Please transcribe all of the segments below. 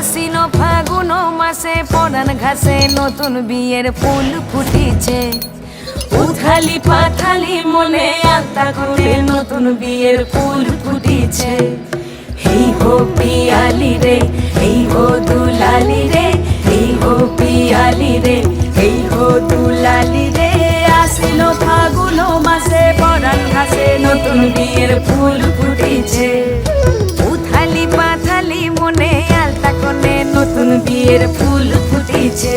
আশ্বিন ফাগুন মাসে পরান ঘাসে নতুন বিয়ের ফুল ফুটিছে। উথালি পাথালি মনে আত্মা করে নতুন বিয়ের ফুল ফুটিছে। এই হো পিয়ালি রে, এই হো দুলালি রে, এই হো পিয়ালি রে, এই হো দুলালি রে। আসিল ফাগুন মাসে পরান ঘাসে নতুন বিয়ের ফুল ফুটিছে। বিয়ের ফুল ফুটিছে।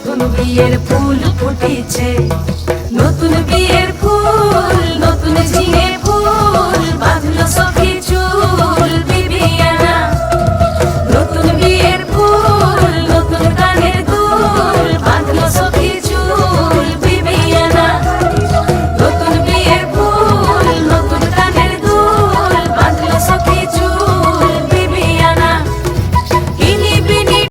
নতুন বিয়ের ফুল ফুটেছে। নতুন বিয়ের ফুল